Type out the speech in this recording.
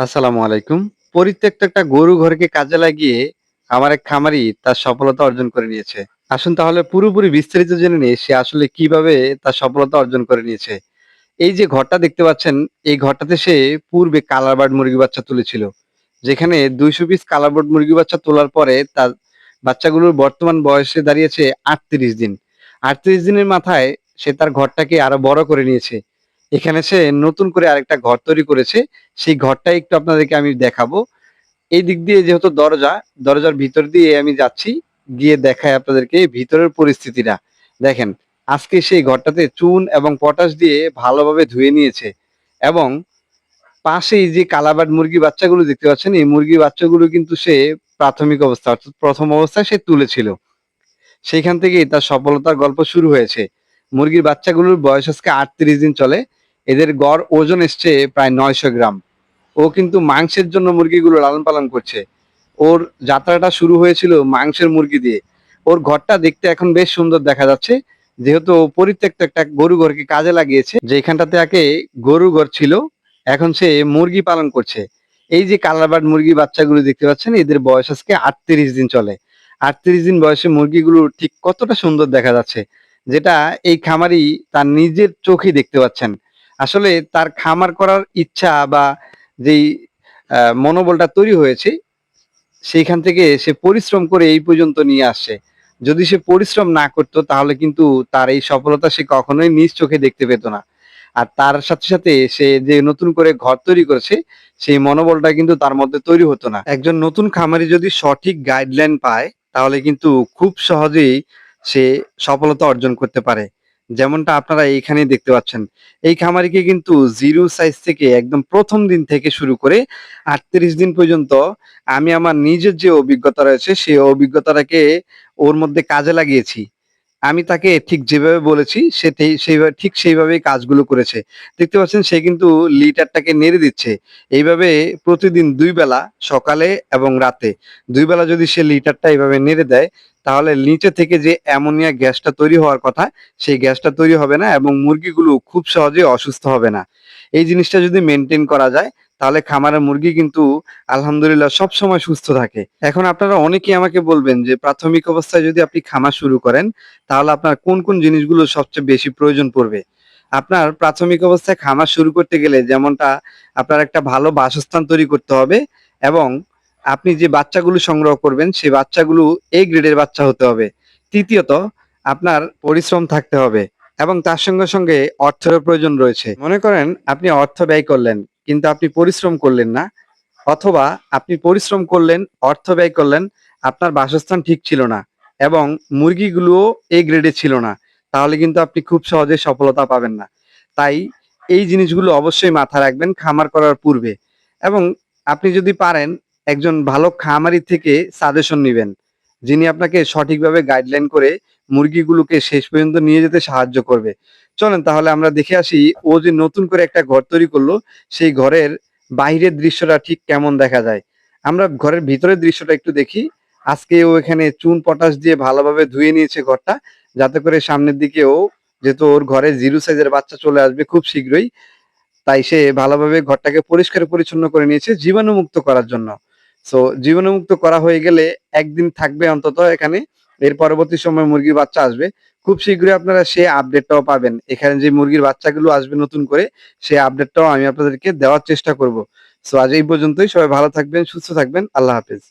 আসসালামু আলাইকুম। পরিত্যক্ত একটা গরু ঘরকে কাজে লাগিয়ে আমার এক খামারি তার সফলতা অর্জন করে নিয়েছে। আসুন তাহলে পুরোপুরি বিস্তারিত জেনে নিই সে আসলে কীভাবে তার সফলতা অর্জন করে নিয়েছে। এই যে ঘরটা দেখতে পাচ্ছেন, এই ঘরটাতে সে পূর্বে কালার বার্ড মুরগি বাচ্চা তুলেছিল। যেখানে ২০০ পিস কালার বার্ড মুরগি বাচ্চা তোলার পরে তার বাচ্চাগুলোর বর্তমান বয়সে দাঁড়িয়েছে ৩৮ দিন। ৩৮ দিনের মাথায় সে তার ঘরটাকে আরও বড় করে নিয়েছে। এখানে সে নতুন করে আরেকটা ঘর তৈরি করেছে। সেই ঘরটাই একটু আপনাদেরকে আমি দেখাবো। এই দিক দিয়ে যেহেতু দরজা, দরজার ভিতর দিয়ে আমি যাচ্ছি। গিয়ে দেখায় আপনাদেরকে ভিতরের পরিস্থিতিটা। দেখেন, আজকে সেই ঘরটাতে চুন এবং পটাশ দিয়ে ভালোভাবে ধুয়ে নিয়েছে এবং পাশেই যে কালাবাট মুরগি বাচ্চাগুলো দেখতে পাচ্ছেন, এই মুরগির বাচ্চাগুলো কিন্তু সে প্রাথমিক অবস্থা অর্থাৎ প্রথম অবস্থায় সে তুলেছিল। সেইখান থেকেই তার সফলতার গল্প শুরু হয়েছে। মুরগির বাচ্চাগুলোর বয়স আজকে ৩৮ দিন চলে। এদের গড় ওজন এসছে প্রায় ৯০০ গ্রাম। ও কিন্তু মাংসের জন্য মুরগিগুলো লালন-পালন করছে। ওর যাত্রাটা শুরু হয়েছিল মাংসের মুরগি দিয়ে। ওর ঘরটা দেখতে এখন বেশ সুন্দর দেখা যাচ্ছে। যেহেতু পরিত্যক্ত একটা গরু ঘরকে কাজে লাগিয়েছে। যেখানটাতে আগে গরু ঘর ছিল, এখন সে মুরগি পালন করছে। এই যে কালারবার্ড মুরগির বাচ্চাগুলো দেখতে পাচ্ছেন, এদের বয়স আজকে ৩৮ দিন চলে। ৩৮ দিন বয়সে মুরগিগুলো ঠিক কতটা সুন্দর দেখা যাচ্ছে। যেটা এই খামারি তার নিজের চোখে দেখতে পাচ্ছেন। আসলে তার খামার করার ইচ্ছা বা যেই মনোবলটা তৈরি হয়েছে, সেইখান থেকে সে পরিশ্রম করে এই পর্যন্ত নিয়ে আসছে। যদি সে পরিশ্রম না করত তাহলে কিন্তু তার এই সফলতা সে কখনোই নিজ চোখে দেখতে পেত না। আর তার সাথে, সাথে সে যে নতুন করে ঘর তৈরি করেছে, সেই মনোবলটা কিন্তু তার মধ্যে তৈরি হতো না। একজন নতুন খামারি যদি সঠিক গাইডলাইন পায়, তাহলে কিন্তু খুব সহজেই সে সফলতা অর্জন করতে পারে। যেমনটা আপনারা এইখানেই দেখতে পাচ্ছেন। এই খামারিকে কিন্তু জিরো সাইজ থেকে একদম প্রথম দিন থেকে শুরু করে ৩৮ দিন পর্যন্ত আমি আমার নিজের যে অভিজ্ঞতা রয়েছে, সেই অভিজ্ঞতাটাকে ওর মধ্যে কাজে লাগিয়েছি। আমি তাকে ঠিক যেভাবে বলেছি সে সেইভাবে ঠিক সেইভাবেই কাজগুলো করেছে। দেখতে পাচ্ছেন সে কিন্তু লিটারটাকে নেড়ে দিচ্ছে। এইভাবে প্রতিদিন দুই বেলা সকালে এবং রাতে দুই বেলা যদি সে লিটারটা এইভাবে নেড়ে দেয়, তাহলে নিচে থেকে যে অ্যামোনিয়া গ্যাসটা তৈরি হওয়ার কথা, সেই গ্যাসটা তৈরি হবে না এবং মুরগিগুলো খুব সহজে অসুস্থ হবে না। এই জিনিসটা যদি মেনটেন করা যায়, তাহলে খামারের মুরগি কিন্তু আলহামদুলিল্লাহ সবসময় সুস্থ থাকে। এখন আপনারা অনেকেই আমাকে বলবেন যে প্রাথমিক অবস্থায় যদি আপনি খামার শুরু করেন, তাহলে আপনার কোন, কোন জিনিসগুলো সবচেয়ে বেশি প্রয়োজন পড়বে? আপনার প্রাথমিক অবস্থায় খামার শুরু করতে গেলে যেমনটা আপনার একটা ভালো বাসস্থান তৈরি করতে হবে এবং আপনি যে বাচ্চাগুলো সংগ্রহ করবেন, সেই বাচ্চাগুলো এ গ্রেডের বাচ্চা হতে হবে। তৃতীয়ত আপনার পরিশ্রম থাকতে হবে এবং তার সঙ্গে, সঙ্গে অর্থেরও প্রয়োজন রয়েছে। মনে করেন আপনি অর্থ ব্যয় করলেন, কিন্তু আপনি পরিশ্রম করলেন না অথবা আপনি পরিশ্রম করলেন, অর্থ ব্যয় করলেন, আপনার বাসস্থান ঠিক ছিল না এবং মুরগিগুলোও A গ্রেডে ছিল না। তাহলে কিন্তু আপনি খুব সহজে সফলতা পাবেন না। তাই এই জিনিসগুলো অবশ্যই মাথায় রাখবেন খামার করার পূর্বে এবং আপনি যদি পারেন একজন ভালো খামারি থেকে সাজেশন নিবেন। যিনি আপনাকে সঠিকভাবে গাইডলাইন করে মুরগিগুলোকে শেষ পর্যন্ত নিয়ে যেতে সাহায্য করবে। চলেন তাহলে আমরা দেখে আসি ও যে নতুন করে একটা ঘর তৈরি করল, সেই ঘরের বাইরের দৃশ্যটা ঠিক কেমন দেখা যায়। আমরা ঘরের ভিতরের দৃশ্যটা একটু দেখি। আজকে ও এখানে চুন পটাশ দিয়ে ভালোভাবে ধুয়ে নিয়েছে ঘরটা। যাতে করে সামনের দিকে ও যেহেতু ওর ঘরে জিরো সাইজের বাচ্চা চলে আসবে খুব শীঘ্রই। তাই সে ভালোভাবে ঘরটাকে পরিষ্কার পরিচ্ছন্ন করে নিয়েছে জীবাণুমুক্ত করার জন্য। সো জীবাণুমুক্ত করা হয়ে গেলে একদিন থাকবে অন্তত এখানে। এর পরবর্তী সময় মুরগির বাচ্চা আসবে। খুব শীঘ্রই আপনারা সেই আপডেটটাও পাবেন। এখানে যে মুরগির বাচ্চাগুলো আসবে নতুন করে, সেই আপডেটটাও আমি আপনাদেরকে দেওয়ার চেষ্টা করব। সো আজ এই পর্যন্তই। সবাই ভালো থাকবেন, সুস্থ থাকবেন। আল্লাহ হাফেজ।